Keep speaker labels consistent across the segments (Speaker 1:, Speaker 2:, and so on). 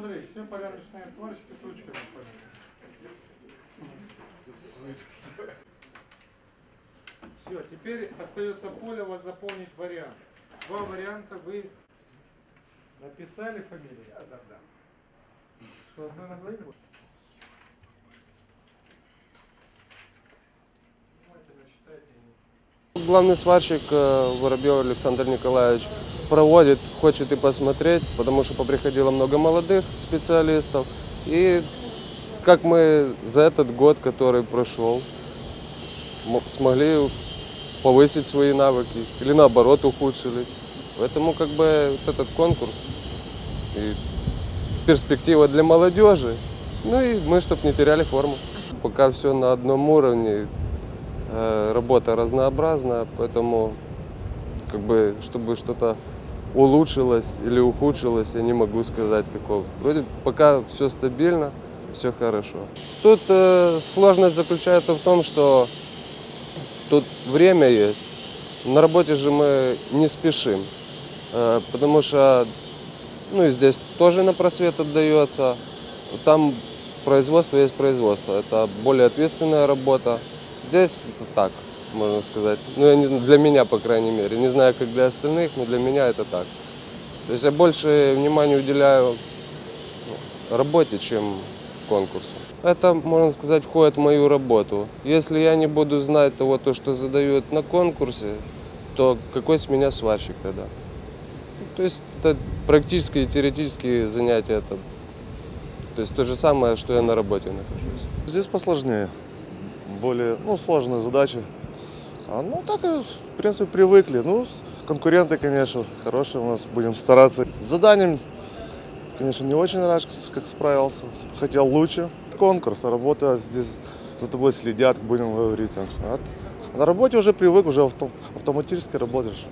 Speaker 1: смотри, все порядочные сварщики с ручками ходят. Все, теперь остается поле вас заполнить вариант. Два варианта вы написали фамилию?
Speaker 2: Я задам.
Speaker 1: Что одно на двоих будет?
Speaker 3: Главный сварщик э, Воробьев Александр Николаевич проводит, хочет и посмотреть, потому что поприходило много молодых специалистов. И как мы за этот год, который прошел, мо- смогли повысить свои навыки или наоборот ухудшились. Поэтому как бы вот этот конкурс и перспектива для молодежи. Ну и мы, чтобы не теряли форму. Пока все на одном уровне, Э, работа разнообразна, поэтому как бы, чтобы что-то улучшилось или ухудшилось, я не могу сказать такого. Вроде пока все стабильно, все хорошо. Тут э, сложность заключается в том, что тут время есть. На работе же мы не спешим, э, потому что ну и здесь тоже на просвет отдается. Там производство есть производство. Это более ответственная работа. Здесь так, можно сказать. Ну, я не- для меня, по крайней мере. Не знаю, как для остальных, но для меня это так. То есть я больше внимания уделяю ну, работе, чем конкурсу. Это, можно сказать, входит в мою работу. Если я не буду знать того, то, что задают на конкурсе, то какой с меня сварщик тогда? То есть это практические и теоретические занятия. Это, то есть то же самое, что я на работе нахожусь.
Speaker 4: Здесь посложнее. Более ну, сложные задачи. А, ну, так, в принципе, привыкли. Ну, конкуренты, конечно, хорошие у нас. Будем стараться. С заданием, конечно, не очень рад, как справился. Хотел лучше. Конкурс, а работа здесь за тобой следят, будем говорить. А т- на работе уже привык, уже авто- автоматически работаешь.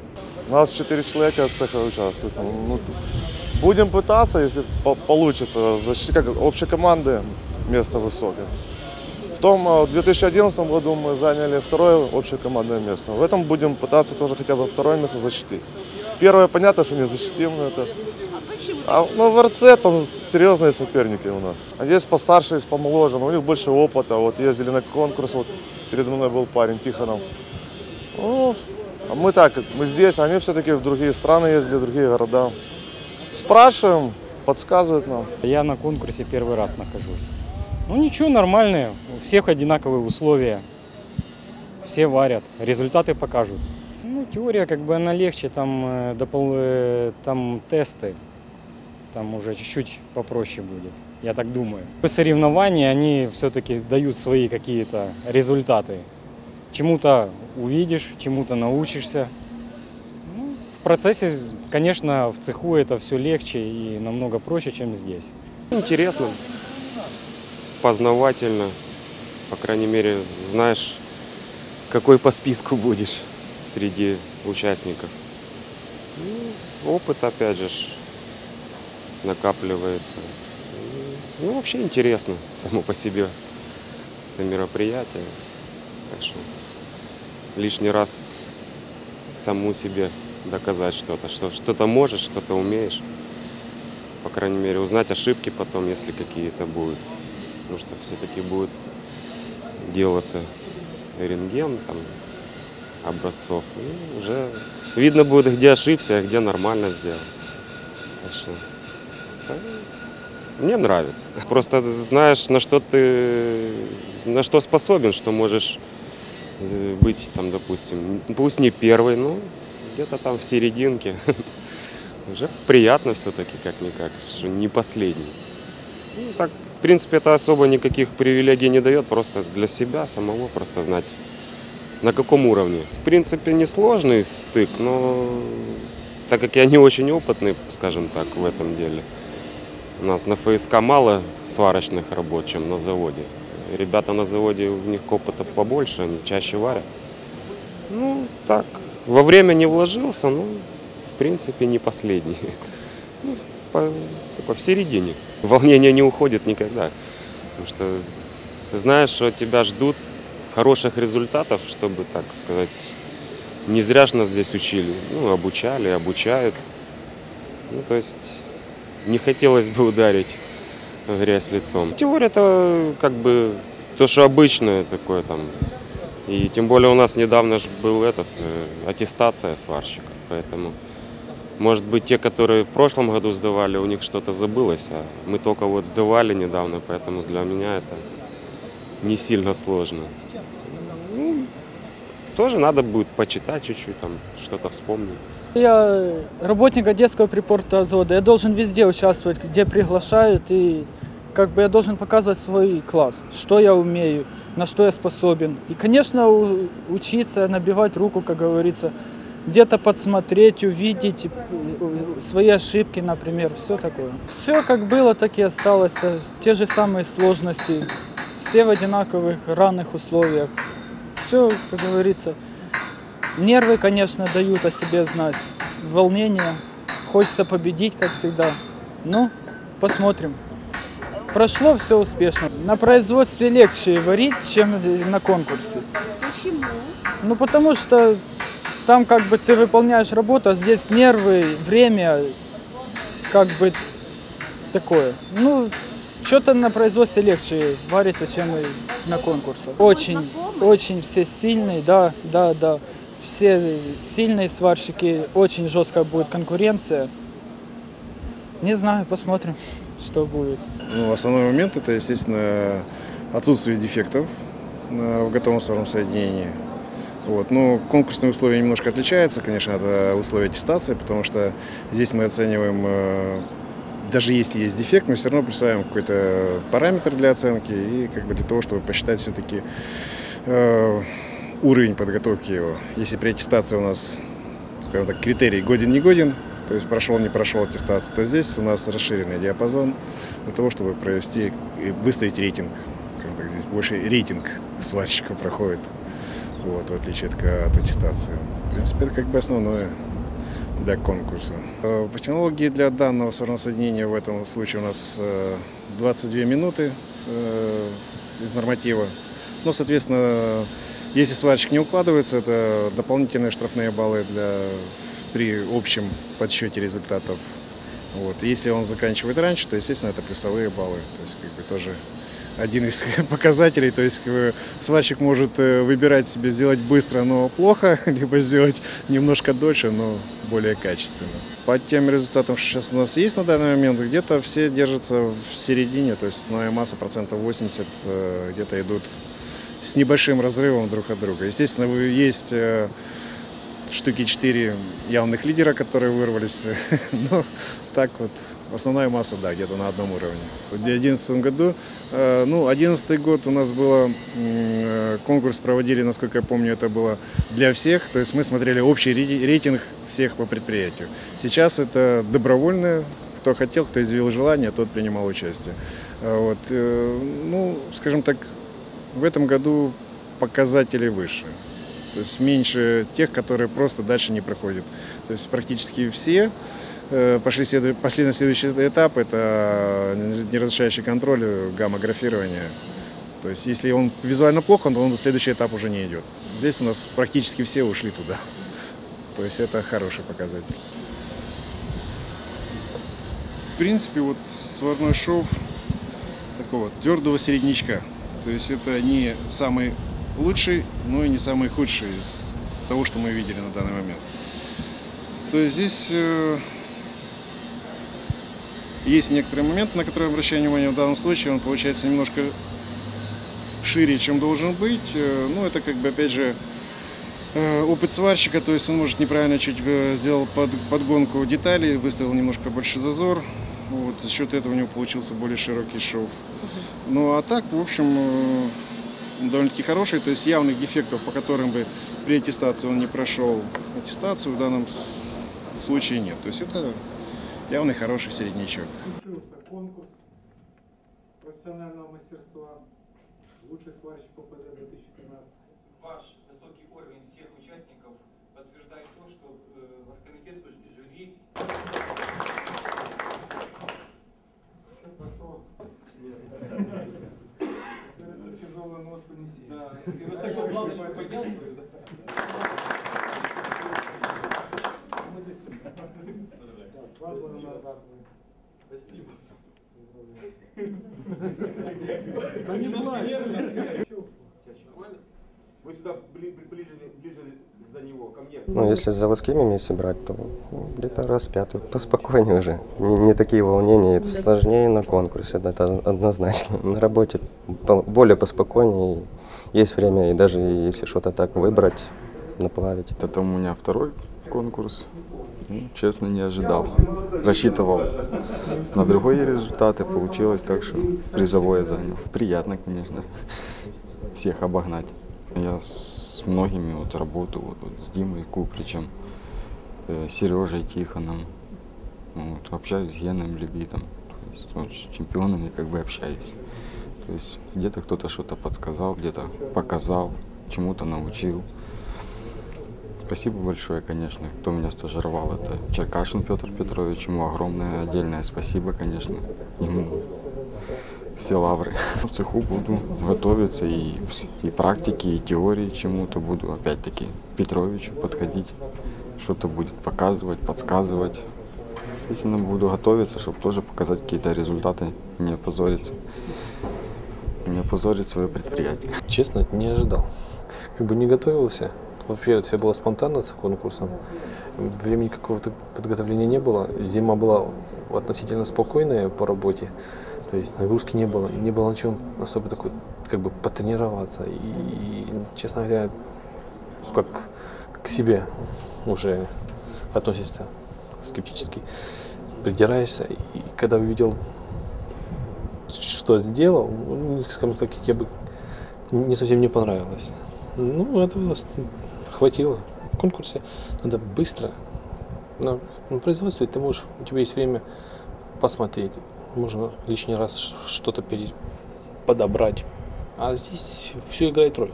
Speaker 4: У нас четыре человека от цеха участвуют. Ну, будем пытаться, если по- получится, защитить как общей команды место высокое. В том, э, в 2011 году мы заняли второе общекомандное место. В этом будем пытаться тоже хотя бы второе место защитить. Первое, понятно, что не защитим, но это... А ну, в РЦ там серьезные соперники у нас. А есть постарше, есть помоложе, но у них больше опыта. Вот ездили на конкурс, вот передо мной был парень Тихонов. Ну, а мы так, мы здесь, они все-таки в другие страны ездили, в другие города. Спрашиваем, подсказывают нам.
Speaker 5: Я на конкурсе первый раз нахожусь. Ну ничего, нормальные. У всех одинаковые условия. Все варят. Результаты покажут. Ну, теория как бы она легче, там, э, допол- э, там тесты. Там уже чуть-чуть попроще будет. Я так думаю. Соревнования, они все-таки дают свои какие-то результаты. Чему-то увидишь, чему-то научишься. Ну, в процессе, конечно, в цеху это все легче и намного проще, чем здесь.
Speaker 6: Интересно, познавательно, по крайней мере, знаешь, какой по списку будешь среди участников. Ну, опыт, опять же, накапливается. Ну, вообще интересно само по себе это мероприятие. Так что лишний раз саму себе доказать что-то, что что-то можешь, что-то умеешь. По крайней мере, узнать ошибки потом, если какие-то будут. Потому что все-таки будет делаться рентген там, образцов. И уже видно будет, где ошибся, а где нормально сделал. Так что это мне нравится. Просто знаешь, на что ты на что способен, что можешь быть там, допустим, пусть не первый, но где-то там в серединке. Уже приятно все-таки, как-никак, что не последний. Ну, так, в принципе, это особо никаких привилегий не дает, просто для себя самого просто знать, на каком уровне. В принципе, несложный стык, но так как я не очень опытный, скажем так, в этом деле, у нас на ФСК мало сварочных работ, чем на заводе. Ребята на заводе, у них опыта побольше, они чаще варят. Ну, так, во время не вложился, но, в принципе, не последний. Ну, по, такой в середине. Волнение не уходит никогда. Потому что знаешь, что тебя ждут хороших результатов, чтобы, так сказать, не зря ж нас здесь учили. Ну, обучали, обучают. Ну, то есть не хотелось бы ударить в грязь лицом. Теория это как бы то, что обычное такое там. И тем более у нас недавно же был этот, э, аттестация сварщиков, поэтому может быть те, которые в прошлом году сдавали, у них что-то забылось, а мы только вот сдавали недавно, поэтому для меня это не сильно сложно. Ну, тоже надо будет почитать чуть-чуть, там что-то вспомнить.
Speaker 2: Я работник Одесского припорта завода. Я должен везде участвовать, где приглашают, и как бы я должен показывать свой класс, что я умею, на что я способен. И, конечно, учиться, набивать руку, как говорится, где-то подсмотреть, увидеть э, свои ошибки, например, все такое. Все как было, так и осталось. э, Те же самые сложности, все в одинаковых равных условиях. Все, как говорится, Нервы, конечно, дают о себе знать. Волнение. Хочется победить, как всегда. Ну, посмотрим. Прошло все успешно. На производстве легче варить, чем на конкурсе.
Speaker 7: Почему?
Speaker 2: Ну, потому что там как бы ты выполняешь работу, а здесь нервы, время, как бы такое. Ну, что-то на производстве легче варится, чем и на конкурсах. Очень, очень все сильные, да, да, да. Все сильные сварщики, очень жесткая будет конкуренция. Не знаю, посмотрим, что будет.
Speaker 8: Ну, основной момент это, естественно, отсутствие дефектов в готовом сварном соединении. Вот. Но конкурсные условия немножко отличаются, конечно, от э, условий аттестации, потому что здесь мы оцениваем, э, даже если есть дефект, мы все равно присваиваем какой-то параметр для оценки и как бы для того, чтобы посчитать все-таки уровень подготовки его. Если при аттестации у нас, скажем так, критерий годен-не годен, то есть прошел, не прошел аттестацию, то здесь у нас расширенный диапазон для того, чтобы провести выставить рейтинг. Скажем так, здесь больше рейтинг сварщика проходит, вот, в отличие от, от аттестации. В принципе, это как бы основное для конкурса. Э, По технологии для данного соединения в этом случае у нас э, 22 минуты э, из норматива. Ну, соответственно, если сварщик не укладывается, это дополнительные штрафные баллы для, при общем подсчете результатов. Вот. Если он заканчивает раньше, то, естественно, это плюсовые баллы. То есть, как бы тоже один из показателей. То есть, бы, сварщик может э, выбирать себе сделать быстро, но плохо, либо сделать немножко дольше, но более качественно. По тем результатам, что сейчас у нас есть на данный момент, где-то все держатся в середине, то есть основная масса процентов 80 э, где-то идут с небольшим разрывом друг от друга. Естественно, есть э, штуки 4 явных лидера, которые вырвались. Но так вот, основная масса, да, где-то на одном уровне. В 2011 году, э, ну, 2011 год у нас было, э, конкурс проводили, насколько я помню, это было для всех. То есть мы смотрели общий ре- рейтинг всех по предприятию. Сейчас это добровольное, кто хотел, кто изъявил желание, тот принимал участие. А Вот, э, ну, скажем так, в этом году показатели выше. То есть меньше тех, которые просто дальше не проходят. То есть практически все пошли следу- пошли на следующий этап. Это неразрешающий контроль, э, гамма-графирование. То есть если он визуально плохо, то он в следующий этап уже не идет. Здесь у нас практически все ушли туда. То есть это хороший показатель. В принципе, вот сварной шов такого твердого середнячка. То есть это не самый лучший, но и не самый худший из того, что мы видели на данный момент. То есть здесь э, есть некоторые моменты, на которые обращаю внимание в данном случае. Он получается немножко шире, чем должен быть. Э, Ну, это как бы, опять же, э, опыт сварщика, то есть он может неправильно чуть э, сделал под, подгонку деталей, выставил немножко больше зазор. Вот, за счет этого у него получился более широкий шов. Ну а так, в общем, довольно-таки хороший, то есть явных дефектов, по которым бы при аттестации он не прошел аттестацию, в данном случае нет. То есть это явный хороший середнячок.
Speaker 1: Завершился конкурс профессионального мастерства «Лучший сварщик ППЗ 2013».
Speaker 9: ваш высокий уровень всех участников подтверждает то, что э, оргкомитет, жюри
Speaker 1: пошел. Тяжелую ножку неси.
Speaker 9: да, ты высоко планочку поднял свою, да?
Speaker 1: Мы здесь. Два года назад мы
Speaker 9: Спасибо.
Speaker 1: Да не плачь.
Speaker 9: Вы сюда бли- бли- ближе, ближе за него, ко мне.
Speaker 7: Ну, если с заводскими месте брать, то ну, где-то раз пятый. Поспокойнее уже. Не, не такие волнения. Это сложнее на конкурсе, это однозначно. На работе более поспокойнее. Есть время, и даже если что-то так выбрать, наплавить.
Speaker 10: Это у меня второй конкурс. Честно, не ожидал. Рассчитывал на другие результаты. Получилось так, что призовое занял. Приятно, конечно, всех обогнать. Я с многими вот работаю, вот, вот с Димой Купричем, э, Сережей Тихоном, вот, общаюсь с Геном Левитом. То с чемпионами как бы общаюсь. То есть где-то кто-то что-то подсказал, где-то показал, чему-то научил. Спасибо большое, конечно, кто меня стажировал. Это Черкашин Петр Петрович. Ему огромное отдельное спасибо, конечно. Ему все лавры. В цеху буду готовиться и, и практики, и теории чему-то буду. Опять-таки Петровичу подходить, что-то будет показывать, подсказывать. Естественно, буду готовиться, чтобы тоже показать какие-то результаты, не опозориться. Не опозорить свое предприятие.
Speaker 11: Честно, не ожидал. Как бы не готовился. Вообще это все было спонтанно с конкурсом. Времени какого-то подготовления не было. Зима была относительно спокойная по работе. То есть нагрузки не было. Не было на чем особо такой, как бы потренироваться. И, честно говоря, как к себе уже относишься скептически. Придираешься. И когда увидел, что сделал, ну, скажем так, я бы не совсем не понравилось. Ну, этого хватило. В конкурсе надо быстро. На, на производстве ты можешь, у тебя есть время посмотреть. Можно лишний раз что-то пере, подобрать. А здесь все играет роль.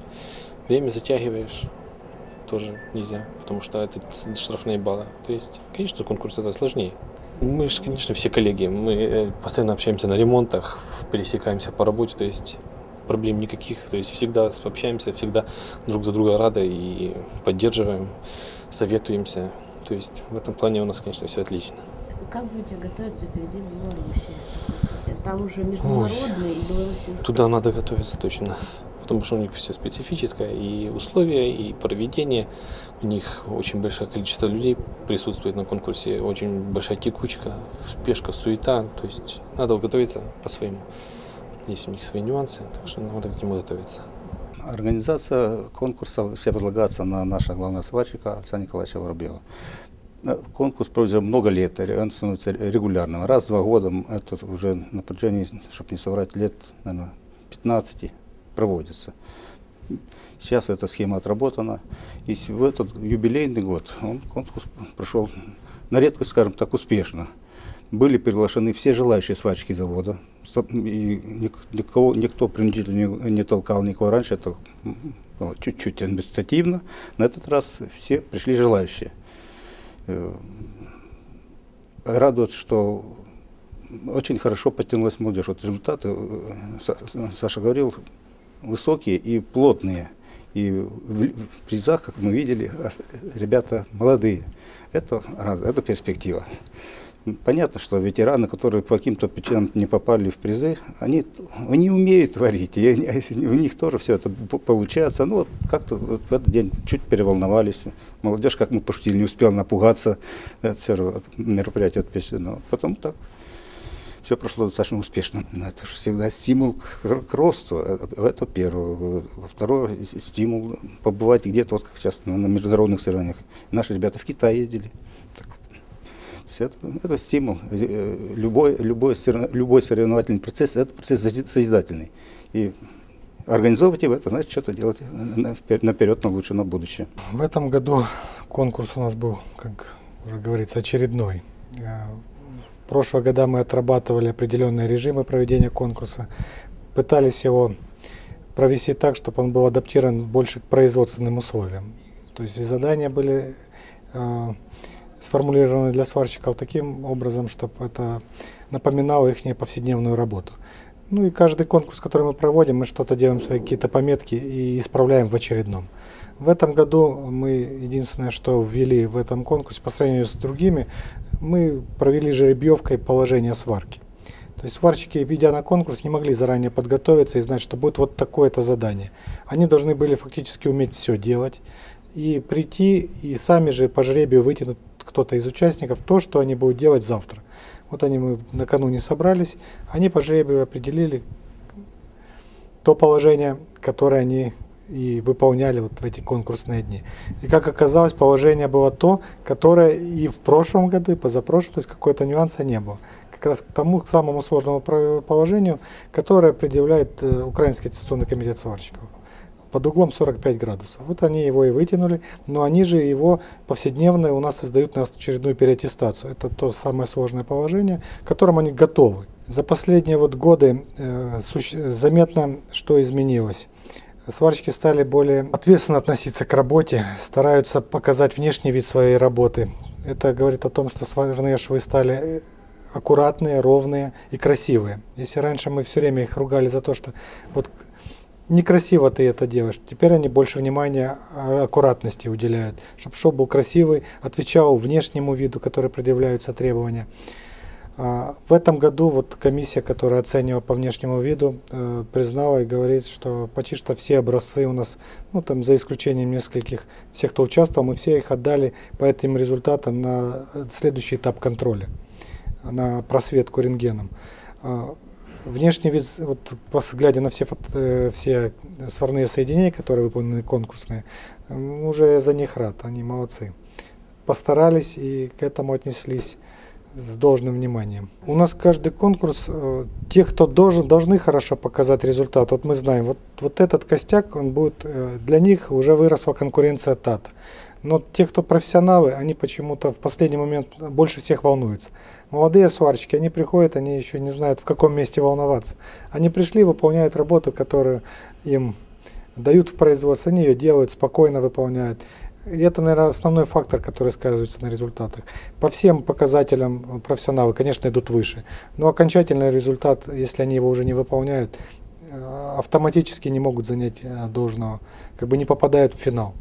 Speaker 11: Время затягиваешь тоже нельзя, потому что это штрафные баллы. То есть, конечно, конкурс это сложнее. Мы же, конечно, все коллеги. Мы э, постоянно общаемся на ремонтах, пересекаемся по работе. То есть проблем никаких. То есть всегда общаемся, всегда друг за друга рады и поддерживаем, советуемся. То есть в этом плане у нас, конечно, все отлично.
Speaker 12: Как будете готовиться впереди Беларуси? Там уже международный, и Беларусь...
Speaker 11: Туда надо готовиться точно. Потому что у них все специфическое, и условия, и проведение. У них очень большое количество людей присутствует на конкурсе, очень большая текучка, спешка, суета. То есть надо готовиться по-своему. Есть у них свои нюансы, так что надо к нему готовиться.
Speaker 13: Организация конкурса все предлагается на нашего главного сварщика отца Николаевича Воробьева. Конкурс проводится много лет, он становится регулярным. Раз в два года, это уже на протяжении, чтобы не соврать, лет, наверное, 15 проводится. Сейчас эта схема отработана. И в этот юбилейный год он конкурс прошел на редкость, скажем так, успешно. Были приглашены все желающие сварщики завода. И никого, никто принудительно не, толкал никого раньше. Это было чуть-чуть административно. На этот раз все пришли желающие. Радует, что очень хорошо подтянулась молодежь. Вот результаты, Саша говорил, высокие и плотные. И в призах, как мы видели, ребята молодые. Это, это перспектива. Понятно, что ветераны, которые по каким-то причинам не попали в призы, они, они умеют творить, и они, у них тоже все это получается. Ну вот как-то вот в этот день чуть переволновались. Молодежь, как мы пошутили, не успела напугаться. Это все мероприятие отпечатано. Потом так все прошло достаточно успешно. Это же всегда стимул к, к росту. Это первое. Второе, стимул побывать где-то, вот как сейчас на, на международных соревнованиях. Наши ребята в Китай ездили. Это, это стимул. Любой, любой, любой соревновательный процесс – это процесс созидательный. И организовывать его – это значит что-то делать наперед, на лучше, на будущее.
Speaker 14: В этом году конкурс у нас был, как уже говорится, очередной. В прошлые года мы отрабатывали определенные режимы проведения конкурса, пытались его провести так, чтобы он был адаптирован больше к производственным условиям. То есть задания были э, сформулированы для сварщиков таким образом, чтобы это напоминало их повседневную работу. Ну и каждый конкурс, который мы проводим, мы что-то делаем, свои какие-то пометки и исправляем в очередном. В этом году мы единственное, что ввели в этом конкурсе по сравнению с другими, мы провели жеребьевкой положение сварки. То есть сварщики, идя на конкурс, не могли заранее подготовиться и знать, что будет вот такое-то задание. Они должны были фактически уметь все делать и прийти и сами же по жребию вытянуть кто-то из участников то, что они будут делать завтра. Вот они мы накануне собрались, они по жребию определили то положение, которое они и выполняли вот в эти конкурсные дни. И как оказалось, положение было то, которое и в прошлом году, и позапрошлом, то есть какой-то нюанса не было. Как раз к тому к самому сложному положению, которое предъявляет э, Украинский аттестационный комитет сварщиков под углом 45 градусов. Вот они его и вытянули, но они же его повседневно у нас создают на очередную переаттестацию. Это то самое сложное положение, к которому они готовы. За последние вот годы э, заметно, что изменилось. Сварщики стали более ответственно относиться к работе, стараются показать внешний вид своей работы. Это говорит о том, что сварные швы стали э, аккуратные, ровные и красивые. Если раньше мы все время их ругали за то, что вот некрасиво ты это делаешь, теперь они больше внимания а, аккуратности уделяют, чтобы шов был красивый, отвечал внешнему виду, который предъявляются требования. А, в этом году вот комиссия, которая оценивала по внешнему виду, э, признала и говорит, что почти что все образцы у нас, ну там за исключением нескольких, всех, кто участвовал, мы все их отдали по этим результатам на следующий этап контроля, на просветку рентгеном. Внешний вид, вот глядя на все, э, все сварные соединения, которые выполнены конкурсные, уже за них рад, они молодцы. Постарались и к этому отнеслись с должным вниманием. У нас каждый конкурс, э, те, кто должен, должны хорошо показать результат. Вот мы знаем, вот, вот этот костяк, он будет, э, для них уже выросла конкуренция ТАТа. Но те, кто профессионалы, они почему-то в последний момент больше всех волнуются. Молодые сварщики, они приходят, они еще не знают, в каком месте волноваться. Они пришли, выполняют работу, которую им дают в производство, они ее делают, спокойно выполняют. И это, наверное, основной фактор, который сказывается на результатах. По всем показателям профессионалы, конечно, идут выше. Но окончательный результат, если они его уже не выполняют, э, автоматически не могут занять э, должного, как бы не попадают в финал.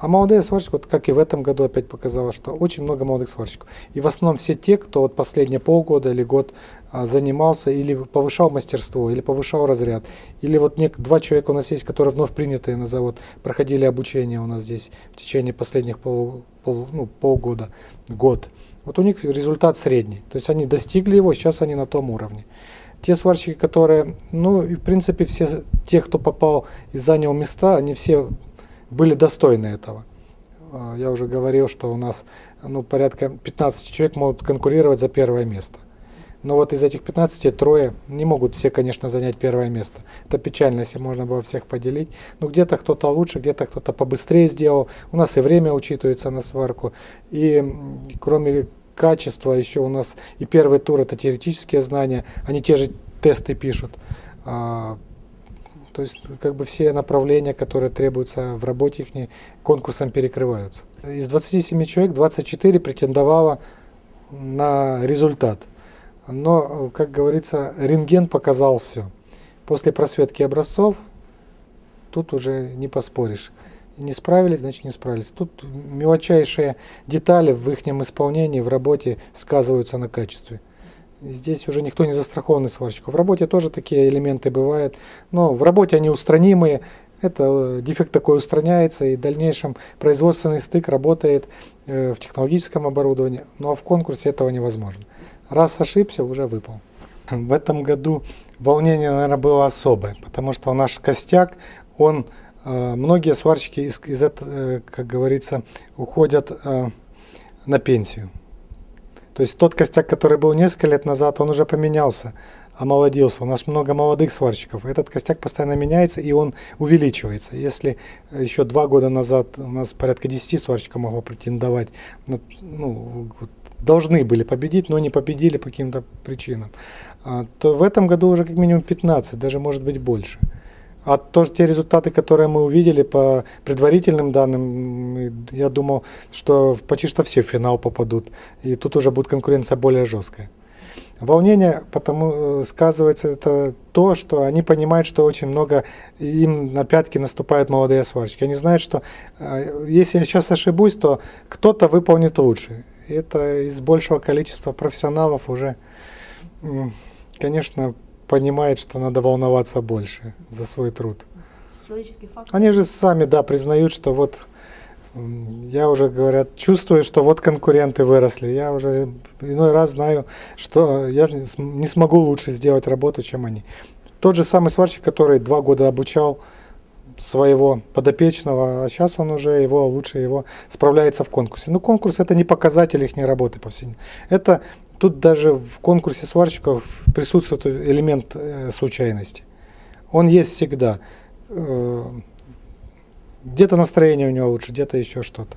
Speaker 14: А молодые сварщики, вот как и в этом году опять показало, что очень много молодых сварщиков. И в основном все те, кто вот последние полгода или год а, занимался или повышал мастерство, или повышал разряд. Или вот нек два человека у нас есть, которые вновь принятые на завод, проходили обучение у нас здесь в течение последних пол, пол, ну, полгода, год. Вот у них результат средний. То есть они достигли его, сейчас они на том уровне. Те сварщики, которые, ну, в принципе все те, кто попал и занял места, они все были достойны этого. А, я уже говорил, что у нас ну, порядка 15 человек могут конкурировать за первое место. Но вот из этих 15 трое не могут все, конечно, занять первое место. Это печально, если можно было всех поделить. Но где-то кто-то лучше, где-то кто-то побыстрее сделал. У нас и время учитывается на сварку. И кроме качества еще у нас и первый тур это теоретические знания. Они те же тесты пишут. То есть как бы все направления, которые требуются в работе их конкурсом перекрываются. Из 27 человек 24 претендовало на результат. Но, как говорится, рентген показал все. После просветки образцов тут уже не поспоришь. Не справились, значит не справились. Тут мелочайшие детали в их исполнении, в работе сказываются на качестве. Здесь уже никто не застрахован из сварщиков. В работе тоже такие элементы бывают, но в работе они устранимые. Это э, дефект такой устраняется, и в дальнейшем производственный стык работает э, в технологическом оборудовании, но в конкурсе этого невозможно. Раз ошибся, уже выпал. В этом году волнение, наверное, было особое, потому что наш костяк, он, э, многие сварщики из, из этого, как говорится, уходят на пенсию. То есть тот костяк, который был несколько лет назад, он уже поменялся, омолодился. У нас много молодых сварщиков. Этот костяк постоянно меняется и он увеличивается. Если еще два года назад у нас порядка 10 сварщиков могло претендовать, ну, должны были победить, но не победили по каким-то причинам, а, то в этом году уже как минимум 15, даже может быть больше. А то, те результаты, которые мы увидели по предварительным данным, я думал, что почти что все в финал попадут. И тут уже будет конкуренция более жесткая. Волнение потому э, сказывается это то, что они понимают, что очень много им на пятки наступают молодые сварщики. Они знают, что э, если я сейчас ошибусь, то кто-то выполнит лучше. это из большего количества профессионалов уже, конечно, понимает, что надо волноваться больше за свой труд. Они же сами, да, признают, что вот я уже, говорят, чувствую, что вот конкуренты выросли. Я уже иной раз знаю, что я не см- не смогу лучше сделать работу, чем они. Тот же самый сварщик, который два года обучал своего подопечного, а сейчас он уже его лучше его справляется в конкурсе. Но конкурс это не показатель их работы повседневной. Это тут даже в конкурсе сварщиков присутствует элемент э, случайности. Он есть всегда. Э, где-то настроение у него лучше, где-то еще что-то.